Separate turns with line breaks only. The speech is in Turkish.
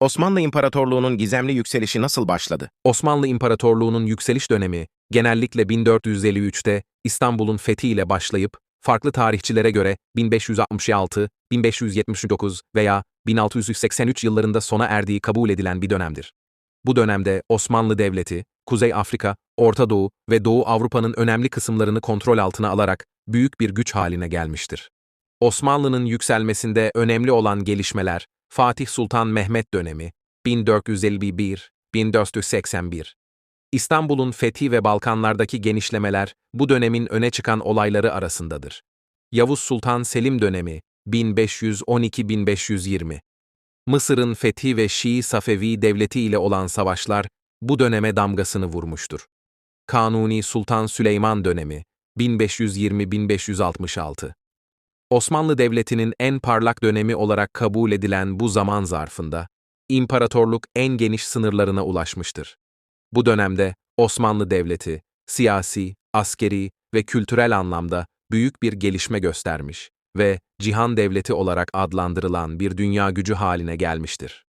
Osmanlı İmparatorluğu'nun gizemli yükselişi nasıl başladı?
Osmanlı İmparatorluğu'nun yükseliş dönemi genellikle 1453'te İstanbul'un fethiyle başlayıp farklı tarihçilere göre 1566, 1579 veya 1683 yıllarında sona erdiği kabul edilen bir dönemdir. Bu dönemde Osmanlı Devleti, Kuzey Afrika, Orta Doğu ve Doğu Avrupa'nın önemli kısımlarını kontrol altına alarak büyük bir güç haline gelmiştir. Osmanlı'nın yükselmesinde önemli olan gelişmeler, Fatih Sultan Mehmet dönemi, 1451-1481. İstanbul'un fethi ve Balkanlardaki genişlemeler bu dönemin öne çıkan olayları arasındadır. Yavuz Sultan Selim dönemi, 1512-1520. Mısır'ın fethi ve Şii Safevi devleti ile olan savaşlar bu döneme damgasını vurmuştur. Kanuni Sultan Süleyman dönemi, 1520-1566. Osmanlı Devleti'nin en parlak dönemi olarak kabul edilen bu zaman zarfında, imparatorluk en geniş sınırlarına ulaşmıştır. Bu dönemde Osmanlı Devleti, siyasi, askeri ve kültürel anlamda büyük bir gelişme göstermiş ve cihan devleti olarak adlandırılan bir dünya gücü haline gelmiştir.